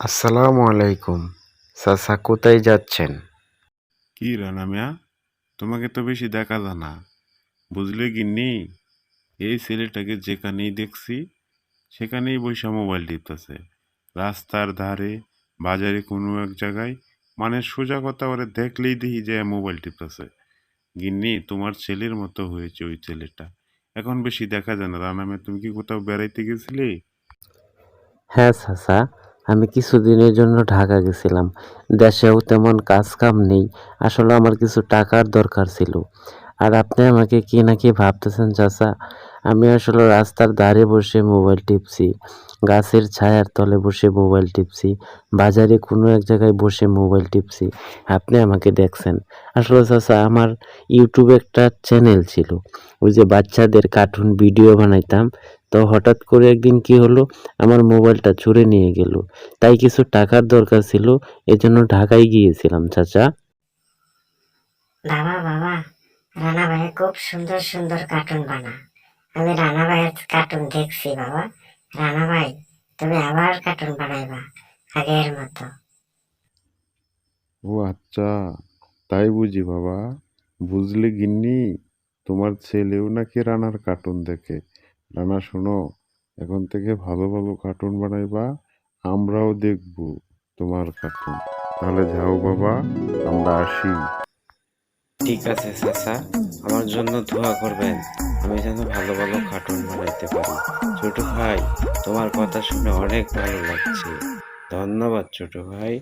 আসসালামু আলাইকুম। চাচা কোথায় যাচ্ছেন? কি রানা মিয়া তোমাকে তো বেশি দেখা যায় না। বুঝলে গিন্নি এই ছেলেটাকে যেখানেই দেখছি সেখানেই বৈশা মোবাইল টিপতেছে। রাস্তার ধারে বাজারে কোনো এক জায়গায় মানে সোজা কথা ওরে দেখলেই দেখি যে মোবাইল টিপতেছে। গিন্নি তোমার ছেলের মতো হয়েছে ওই ছেলেটা। এখন বেশি দেখা যায় না। রানা মিয়া তুমি কি কোথাও বেড়াইতে গেছিলে? হ্যাঁ চাচা আমি কিছুদিনের জন্য ঢাকা গেছিলাম। দেশেও তেমন কাজ কাম নেই। আসলে আমার কিছু টাকার দরকার ছিল। আর আপনি আমাকে কি না কি ভাবতেছেন, চাচা? আমি আসলে রাস্তার ধারে বসে মোবাইল টিপছি। গাছের ছায়ার তলে বসে মোবাইল টিপছি। বাজারে কোনো এক জায়গায় বসে মোবাইল টিপছি। আপনি আমাকে দেখছেন। আসলে চাচা, আমার ইউটিউবে একটা চ্যানেল ছিল। ওই যে বাচ্চাদের কার্টুন ভিডিও বানাইতাম। তো হঠাৎ করে একদিন কি হলো? আমার মোবাইলটা চুরে নিয়ে গেল। তাই কিছু টাকার দরকার ছিল এজন্য ঢাকায় গিয়েছিলাম চাচা। বাবা বাবা রানা ভাই খুব সুন্দর সুন্দর কার্টুন বানা। আমি রানা ভাইয়ের কার্টুন দেখছি বাবা। রানা ভাই তুমি আবার কার্টুন বানাইবা আগের মতো। ও আচ্ছা তাই বুঝি বাবা। বুঝলে গিন্নি তোমার ছেলেও নাকি রানার কার্টুন দেখে। রানা শোনো, এখন থেকে ভালো ভালো কার্টুন বানাইবা, আমরাও দেখব তোমার কার্টুন তাহলে যাও বাবা, আমরা আসি। ঠিক আছে চাচা, আমার জন্য দোয়া করবেন, আমি যেন ভালো ভালো কার্টুন বানাইতে পারি। ছোট ভাই, তোমার কথা শুনে অনেক ভালো লাগছে। ধন্যবাদ ছোট ভাই।